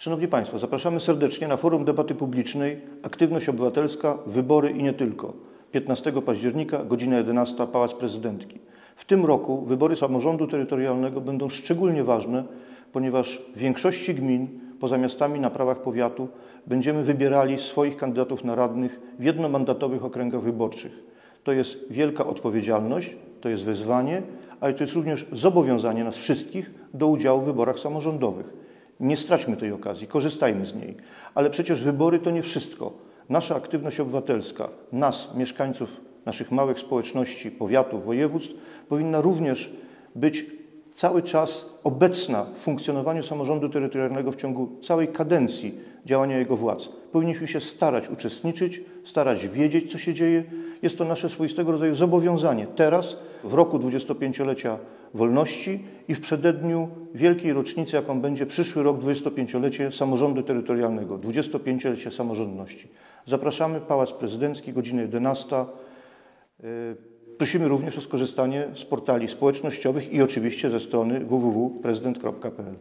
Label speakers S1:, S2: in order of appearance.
S1: Szanowni Państwo, zapraszamy serdecznie na forum debaty publicznej Aktywność Obywatelska, Wybory i nie tylko. 15 października, godzina 11, Pałac Prezydentki. W tym roku wybory samorządu terytorialnego będą szczególnie ważne, ponieważ w większości gmin poza miastami na prawach powiatu będziemy wybierali swoich kandydatów na radnych w jednomandatowych okręgach wyborczych. To jest wielka odpowiedzialność, to jest wyzwanie, ale to jest również zobowiązanie nas wszystkich do udziału w wyborach samorządowych. Nie straćmy tej okazji, korzystajmy z niej. Ale przecież wybory to nie wszystko. Nasza aktywność obywatelska, nas, mieszkańców naszych małych społeczności, powiatów, województw, powinna również być cały czas obecna w funkcjonowaniu samorządu terytorialnego w ciągu całej kadencji działania jego władz. Powinniśmy się starać uczestniczyć, starać wiedzieć, co się dzieje. Jest to nasze swoistego rodzaju zobowiązanie teraz, w roku 25-lecia wolności i w przededniu wielkiej rocznicy, jaką będzie przyszły rok 25-lecie samorządu terytorialnego, 25-lecie samorządności. Zapraszamy, Pałac Prezydencki, godzina 11. Prosimy również o skorzystanie z portali społecznościowych i oczywiście ze strony www.prezydent.pl.